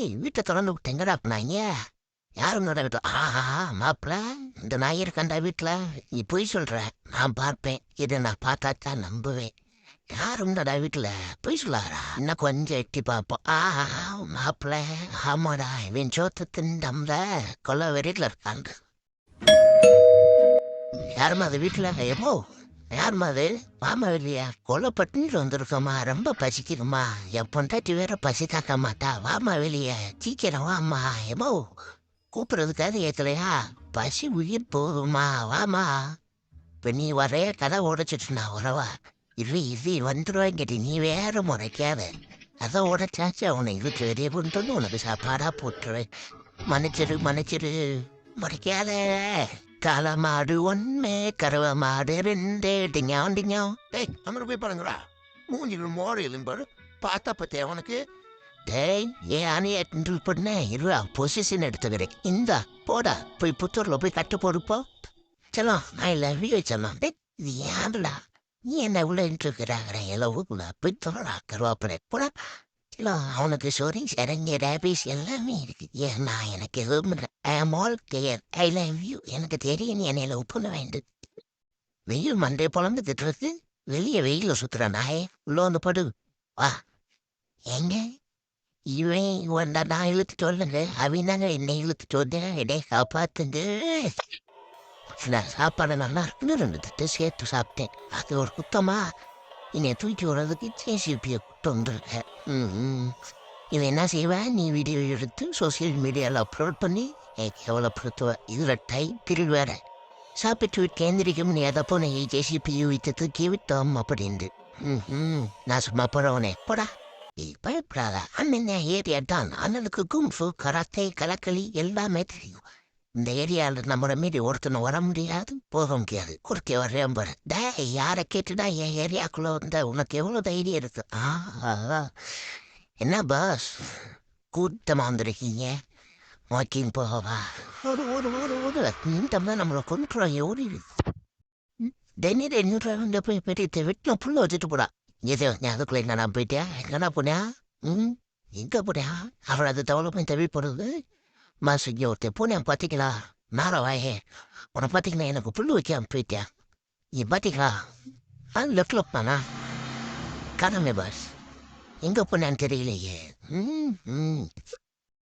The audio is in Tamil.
ஏய் வீட்டை திறந்து விட்டு எங்கடா பண்ணாங்க யாரும் வீட்டில் ஆஹா மாப்பிள இந்த நாய் இருக்காண்டா வீட்டில் நீ பொய் சொல்ற. நான் பார்ப்பேன். இதை நான் பார்த்தா நம்புவேன். யாரும் வீட்டில் பொய் சொல்லாரா இன்னும் கொஞ்சம் எட்டி பார்ப்போம். ஆஹா மாப்பிள்ள ஆமாடா. இவன் சோத்து திண்டம்ல கொல்ல வெறியில் இருக்காண்டு யாரும்மா அது வீட்டில் எப்போ? யாரும்மா அது? மாமா இல்லையா கொலை வந்திருக்கோம்மா. ரொம்ப பசிக்குதுமா என் பொண்டாட்டி வேற பசி தாக்க மாட்டா வாமா வெளியே. சீக்கிரம் வாமா எமோ கூப்பிடுறதுக்காக ஏத்தலையா? பசி உயிர் போகுமா வாமா இப்போ நீ வரே கதை உடைச்சிட்டுனா உறவா. வரவா இது இது வந்துருவாங்கிட்டு நீ வேற முறைக்காத. அதை உடைச்சாச்சு. அவனை இது தெரிய கொண்டு வந்து உனக்கு சாப்பாடாக போட்டுருவேன். மன்னிச்சிரு மன்னிச்சிரு. முறைக்காத. காலமாடு ஒன்மே கருவமாடு மாடு ரெண்டு டிங்காம் டேய் அங்கே போய் பாருங்கடா மூஞ்சிகள் மோடையிலும் பாரு பார்த்தா பத்தியா உனக்கு டேய் ஏன் அணைய கிண்டல் பண்ண இருவா பொசிஷன் எடுத்துக்கிறேன் இந்தா போடா போய் புத்தூரில் போய் கட்டு போடுப்போ செல்லம் ஐ லவ் யூ செல்லம் டேய் இது ஏன்டா நீ என்ன உள்ள இருக்கிறாங்க எல்லாம் போய் தோடா கருவாப்படை போடா அவனுக்கு சொரி சரங்க ரேபிஸ் எல்லாமே இருக்கு. ஏன் நான் எனக்கு விரும்புகிறேன் I am all care I love you எனக்கு தெரியும் நீ என்னை லவ் பண்ண வேண்டும். வெயில் மண்டே பொழந்து திட்டுறது வெளியே வெயில சுத்துற நாயே உள்ள வந்து படு. வா. எங்க? இவன் இவன் நான் இழுத்துட்டு வரலங்க அவனாங்க என்னை இழுத்துட்டு வந்தேன் என்னை காப்பாத்துங்க. நான் சாப்பாடு நல்லா இருக்குன்னு ரெண்டு திட்டு சேர்த்து சாப்பிட்டேன். அது ஒரு குத்தமா? என்னை தூக்கி விடுறதுக்கு ஜேசிபியை கூட்டு வந்திருக்கேன் ம் இவன் என்ன செய்வேன் நீ வீடியோ எடுத்து சோசியல் மீடியாவில் அப்லோட் பண்ணி எனக்கு கேவலப்படுத்துவ. இதில் டைம் பிரிவு வேற. சாப்பிட்டு விட்டு கேந்திரிக்கும். நீ அதை போன ஜேசிபியை விட்டு தூக்கி விட்டோம் அப்படின்ட்டு ம் நான் சும்மா போறவனே போடா. நீ பயப்படாத. அண்ணன் ஏரியா தான் அண்ணனுக்கு கும்ஃபு கராத்தே கலக்களி எல்லாமே தெரியும். இந்த ஏரியாவில் நம்மள மீறி ஒருத்தனை வர முடியாது. போக முடியாது குறுக்கே வரையும் பாரு டே யாரை கேட்டுடா என் ஏரியாக்குள்ளே வந்த? உனக்கு எவ்வளோ தைரியம் இருக்கு? ஆ என்ன பாஸ் கூட்டமாக வந்திருக்கீங்க? வாக்கிங் போகவா ஒரு ஒரு ஒரு ஒரு இந்த நம்மளை கொண்டுறோம் ஓடி டென்னி டென்னி வந்து போய் பெரிய வீட்டில் புள்ள வச்சுட்டு போடா. ஏதோ நீ அதுக்குள்ள என்னடா போயிட்டியா? எங்கடா போனியா? ம் எங்கே போனியா? அவள் அது டெவலப்மெண்ட் தேவைப்படுது மாசு இங்கே ஒருத்தர் போனேன் பார்த்தீங்களா நார வாயே உன்னை பார்த்தீங்களா எனக்கு புல்லு வைக்காம போயிட்டியா நீ பார்த்தீங்களா ஆ லெஃப்ட் லெஃப்டானா காணாமே பாஸ் எங்கே போனான்னு தெரியலையே ம் ம்